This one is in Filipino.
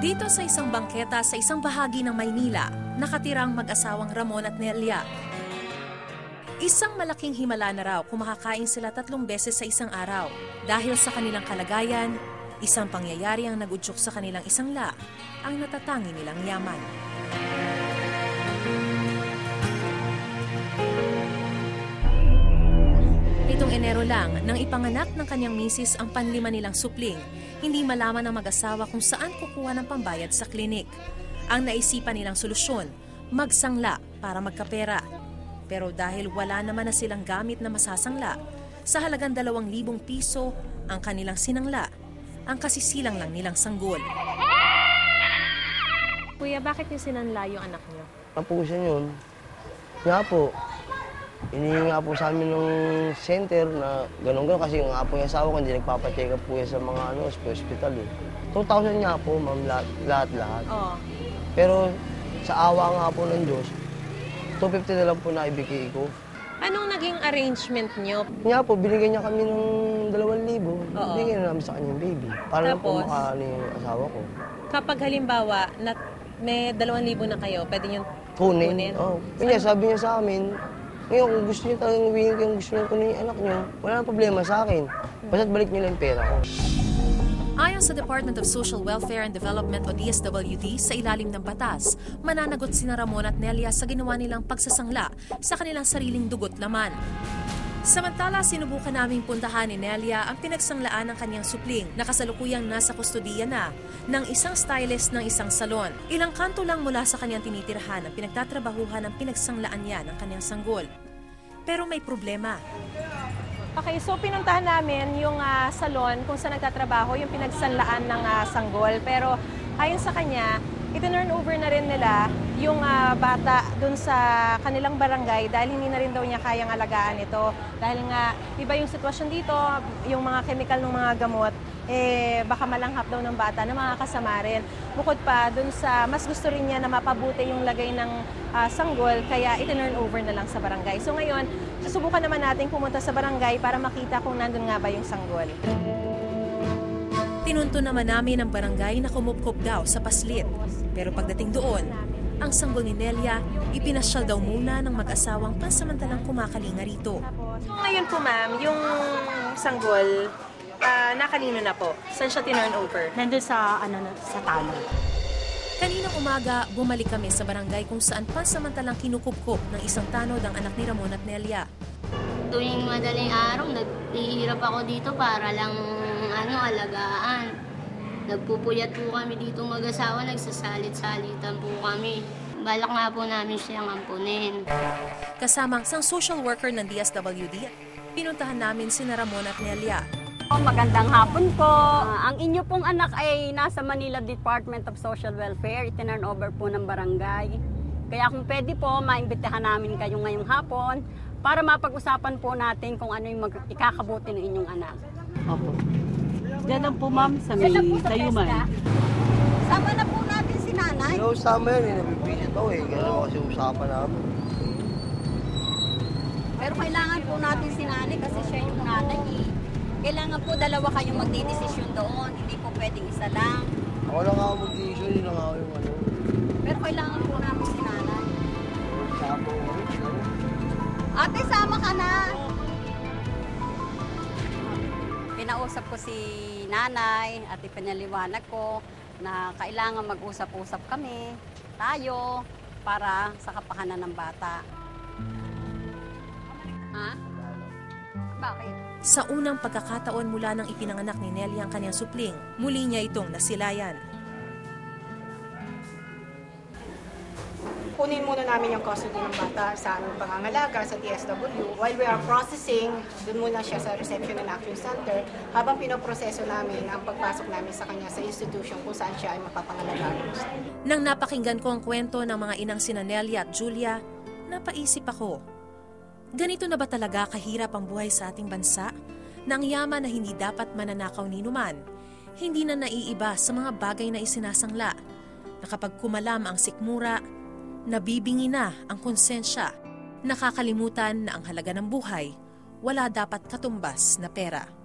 Dito sa isang bangketa sa isang bahagi ng Maynila, nakatirang mag-asawang Ramon at Nelia. Isang malaking himala na raw kung makakain sila tatlong beses sa isang araw. Dahil sa kanilang kalagayan, isang pangyayari ang nagudyok sa kanilang isang la, ang natatangi nilang yaman. Nitong Enero lang, nang ipanganak ng kanyang misis ang panlima nilang supling, hindi malaman ng mag-asawa kung saan kukuha ng pambayad sa klinik. Ang naisipan nilang solusyon, magsangla para magkapera. Pero dahil wala naman na silang gamit na masasangla, sa halagang dalawang libong piso ang kanilang sinangla, ang kasisilang lang nilang sanggol. Kuya, bakit niyo sinanla yung anak niyo? Tapusin yun. Nga po, inihingi nga po sa amin ng center na gano'n-gano'n kasi nga po yung asawa ko hindi nagpapacheck up po yan sa mga ano, hospital eh. 2,000 nga po, ma'am, lahat- lahat-lahat. Oo. Pero sa awa nga po ng Diyos, 250 na lang po na ibigay ko. Anong naging arrangement niyo? Nga po, binigyan niya kami ng 2,000. Oo. Binigyan na namin sa kanyang baby. Para lang po Tapos? makaano yung asawa ko. Kapag halimbawa, na may dalawang libo na kayo, pwede niyo Kunin. Kunin? Oo. Kanya, sabi niya sa amin, ngayon kung gusto niyo talagang uwiin ko yung gusto niyo kunin yung anak niyo, wala nang problema sa akin. Basta't balik niyo lang pera ko. Ayon sa Department of Social Welfare and Development o DSWD sa ilalim ng batas, mananagot sina Ramon at Nelia sa ginawa nilang pagsasangla sa kanilang sariling dugot laman. Samantala, sinubukan naming puntahan ni Nelia ang pinagsanglaan ng kanyang supling na kasalukuyang nasa kustodiya na ng isang stylist ng isang salon. Ilang kanto lang mula sa kanyang tinitirhan ang pinagtatrabahuhan ng pinagsanglaan niya ng kanyang sanggol. Pero may problema. Okay, so pinuntahan namin yung ah, salon kung saan nagtatrabaho, yung pinagsanlaan ng ah, sanggol. Pero ayon sa kanya, itinurn over na rin nila yung ah, bata dun sa kanilang barangay dahil hindi na rin daw niya kayang alagaan ito. Dahil nga, iba yung sitwasyon dito, yung mga chemical ng mga gamot, eh baka malanghap daw ng bata na makakasama rin. Bukod pa, dun sa mas gusto rin niya na mapabuti yung lagay ng ah, sanggol, kaya itinurn over na lang sa barangay. So ngayon, susubukan naman natin pumunta sa barangay para makita kung nandun nga ba yung sanggol. Tinunto naman namin ang barangay na kumupkop daw sa paslit. Pero pagdating doon, ang sanggol ni Nelia, ipinasyal daw muna ng mag-asawang pansamantalang kumakalinga rito. So ngayon po ma'am, yung sanggol, ah, nakanino na po? Saan siya tinurn over? Nandun sa, ano, sa talo. Kaninang umaga, bumalik kami sa barangay kung saan pansamantalang kinukupkop ng isang tanod ang anak ni Ramon at Nelia. Tuwing madaling araw, naghihirap ako dito para lang ano, alagaan. Nagpupuyat po kami dito mag-asawa, nagsasalit-salitan po kami. Balak nga po namin siyang ampunin. Kasama ang social worker ng DSWD, pinuntahan namin si Ramon at Nelia. Magandang hapon po. Ah, ang inyo pong anak ay nasa Manila Department of Social Welfare. Itinurn over po ng barangay. Kaya kung pwede po, maimbitahan namin kayo ngayong hapon para mapag-usapan po natin kung ano yung mag- ikakabuti ng inyong anak. Opo. Diyan lang po ma'am sa may Tayuman. Sama na po natin si nanay. Ano, sama yan, eh, nabibisit ako eh. Ganun kasi usapan namin. Pero kailangan po natin si nanay kasi siya yung nanay eh. Kailangan po dalawa kayong magdidesisyon doon. Hindi po pwedeng isa lang. Ako lang ako mag-decision, yun lang ako yung ano. Pero kailangan po namin si nanay. Sapo ko. Ate, sama ka na! Pinausap ko si nanay at ipinaliwanag ko na kailangan mag-usap-usap kami, tayo, para sa kapakanan ng bata. Ha? Bakit? Sa unang pagkakataon mula nang ipinanganak ni Nelia ang kanyang supling, muli niya itong nasilayan. Kunin muna namin yung custody ng bata sa aming pangangalaga sa DSW. While we are processing, dun muna siya sa Reception and Action Center habang pinoproseso namin ang pagpasok namin sa kanya sa institution kung saan siya ay mapapangalagaan. Nang napakinggan ko ang kwento ng mga inang sina Nelia at Julia, napaisip ako, ganito na ba talaga kahirap ang buhay sa ating bansa? Na ang yaman na hindi dapat mananakaw ni numan, hindi na naiiba sa mga bagay na isinasangla, na kumalam ang sikmura, nabibingi na ang konsensya, nakakalimutan na ang halaga ng buhay, wala dapat katumbas na pera.